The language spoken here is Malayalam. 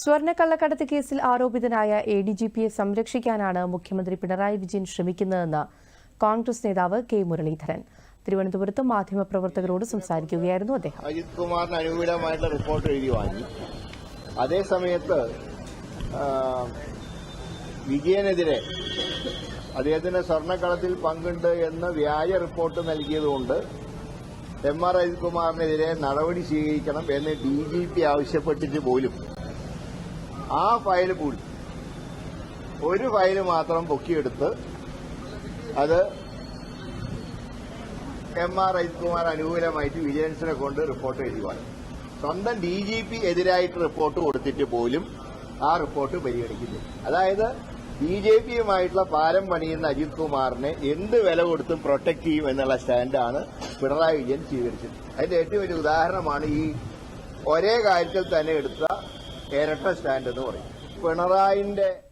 സ്വർണക്കള്ളക്കടത്ത് കേസിൽ ആരോപിതനായ എ ഡി ജി പിയെ സംരക്ഷിക്കാനാണ് മുഖ്യമന്ത്രി പിണറായി വിജയൻ ശ്രമിക്കുന്നതെന്ന് കോൺഗ്രസ് നേതാവ് കെ മുരളീധരൻ. തിരുവനന്തപുരത്ത് മാധ്യമപ്രവർത്തകരോട് സംസാരിക്കുകയായിരുന്നു അദ്ദേഹം. അജിത് കുമാറിന് അനുകൂലമായിട്ടുള്ള റിപ്പോർട്ട് എഴുതി വാങ്ങി. അതേസമയത്ത് വിജയനെതിരെ അദ്ദേഹത്തിന് സ്വർണക്കടത്തിൽ പങ്കുണ്ട് എന്ന് വ്യാജ റിപ്പോർട്ട് നൽകിയതുകൊണ്ട് എം ആർ അജിത് കുമാറിനെതിരെ നടപടി സ്വീകരിക്കണം എന്ന് ഡി ജി പി ആവശ്യപ്പെട്ടിട്ട് പോലും ആ ഫയൽ കൂടി ഒരു ഫയൽ മാത്രം പൊക്കിയെടുത്ത് അത് എം ആർ അജിത്കുമാർ അനുകൂലമായിട്ട് വിജിലൻസിനെ കൊണ്ട് റിപ്പോർട്ട് എഴുതുവാൻ. സ്വന്തം ഡി ജി പി എതിരായിട്ട് റിപ്പോർട്ട് കൊടുത്തിട്ട് പോലും ആ റിപ്പോർട്ട് പരിഗണിക്കുന്നു അതായത് ബി ജെ പിയുമായിട്ടുള്ള പാലം പണിയുന്ന അജിത് കുമാറിനെ എന്ത് വില കൊടുത്തും പ്രൊട്ടക്ട് ചെയ്യും എന്നുള്ള സ്റ്റാൻഡാണ് പിണറായി വിജയൻ സ്വീകരിച്ചത്. അതിന്റെ ഏറ്റവും വലിയ ഉദാഹരണമാണ് ഈ ഒരേ കാര്യത്തിൽ തന്നെ എടുത്ത ഇരട്ട സ്റ്റാൻഡ് എന്ന് പറയും. പിണറായിന്റെ